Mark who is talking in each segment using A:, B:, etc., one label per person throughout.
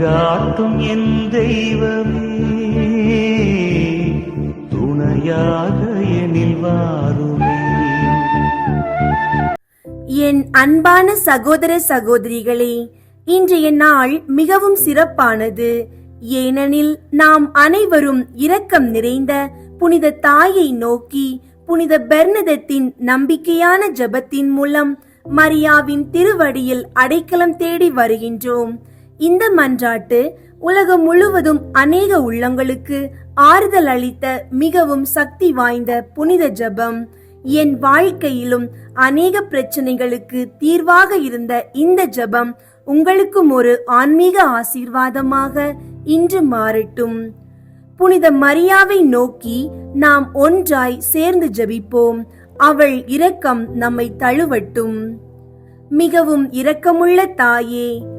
A: வழிகாட்டும் என் தெய்வமே துணையாக எனில் வாருமே.
B: என் அன்பான சகோதர சகோதரிகளே இன்றைய நாள் மிகவும் சிறப்பானது. ஏனெனில் நாம் அனைவரும் இரக்கம் நிறைந்த புனித தாயை நோக்கி புனித பெர்னதத்தின் நம்பிக்கையான ஜெபத்தின் மூலம் மரியாவின் திருவடியில் அடைக்கலம் தேடி வருகின்றோம். இந்த மன்றாட்டு உலகம் முழுவதும் அநேக உள்ளங்களுக்கு ஆறுதல் அளித்த மிகவும் சக்தி வாய்ந்த புனித ஜெபம். என் வாழ்க்கையிலும் அநேக பிரச்சனைகளுக்கு தீர்வாக இருந்த இந்த ஜெபம் உங்களுக்கும் ஒரு ஆன்மீக ஆசீர்வாதமாக இன்று மாறட்டும். புனித மரியாவை நோக்கி நாம் ஒன்றாய் சேர்ந்து ஜபிப்போம். அவள் இரக்கம் நம்மை தழுவட்டும். மிகவும் இரக்கமுள்ள தாயே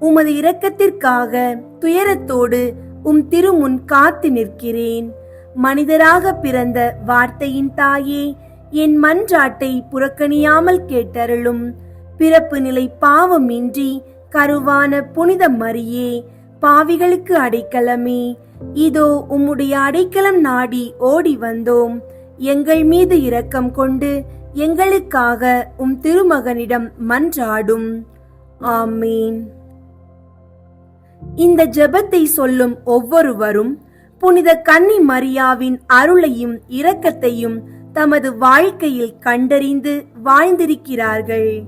B: உமது இரக்கத்திற்காக துயரத்தோடு உம் திருமுன் காத்து நிற்கிறேன். மனிதராக பிறந்த வார்த்தையின் தாயே என் மன்றாட்டை புறக்கணியாமல் கேட்டருளும். பிறப்பு நிலை பாவமின்றி கருவான புனித மரியே பாவிகளுக்கு அடைக்கலமே. இதோ உம்முடைய அடைக்கலம் நாடி ஓடி வந்தோம். எங்கள் மீது இரக்கம் கொண்டு எங்களுக்காக உம் திருமகனிடம் மன்றாடும். ஆமீன். இந்த ஜெபத்தை சொல்லும் ஒவ்வொருவரும் புனித கன்னி மரியாவின் அருளையும் இரக்கத்தையும் தமது வாழ்க்கையில் கண்டறிந்து வாழ்ந்திருக்கிறார்கள்.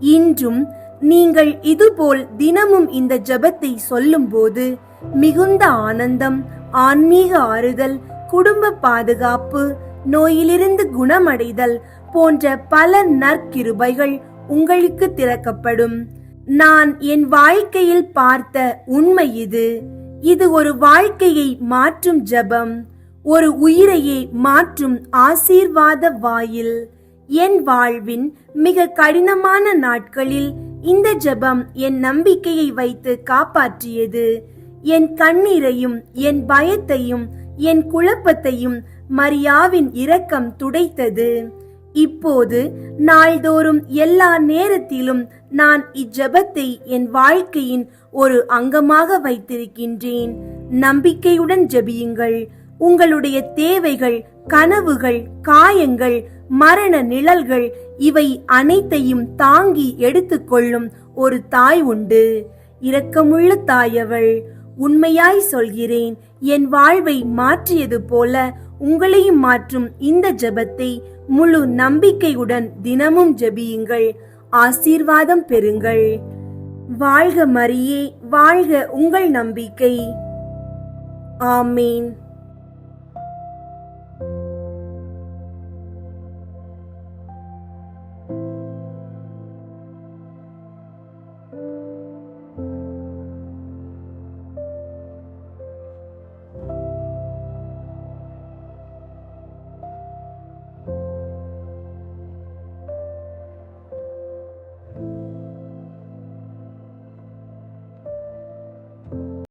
B: இன்றும் நீங்கள் இதுபோல் தினமும் இந்த ஜெபத்தை சொல்லும்போது மிகுந்த ஆனந்தம் ஆன்மீக ஆறுதல் குடும்ப பாதுகாப்பு நோயிலிருந்து குணமடைதல் போன்ற பல நற்கிருபைகள் உங்களுக்கு திறக்கப்படும். நான் என் வாழ்க்கையில் பார்த்த உண்மை இது. இது ஒரு வாழ்க்கையை மாற்றும் ஜெபம். ஒரு உயிரையே மாற்றும் ஆசீர்வாத வாயில். என் வாழ்வின் மிக கடினமான நாட்களில் இந்த ஜெபம் என் நம்பிக்கையை வைத்து காப்பாற்றியது. என் கண்ணீரையும் என் பயத்தையும் என் குழப்பத்தையும் மரியாவின் இரக்கம் துடைத்தது. இப்போது நாள்தோறும் எல்லா நேரத்திலும் நான் இஜெபத்தை என் வாழ்க்கையின் ஒரு அங்கமாக வைத்திருக்கின்றேன். நம்பிக்கையுடன் ஜெபியுங்கள். உங்களுடைய தேவைகள் கனவுகள் காயங்கள் மரண நிழல்கள் இவை அனைத்தையும் தாங்கி எடுத்துக்கொள்ளும் ஒரு தாய் உண்டு. இரக்கமுள்ள தாயவள் உண்மையாய் சொல்கிறேன் என் வாழ்வை மாற்றியது போல உங்களையும் மாற்றும் இந்த ஜெபத்தை முழு நம்பிக்கையுடன் தினமும் ஜெபியுங்கள். ஆசீர்வாதம் பெறுங்கள். வாழ்க மரியே வாழ்க உங்கள் நம்பிக்கை. ஆமீன்.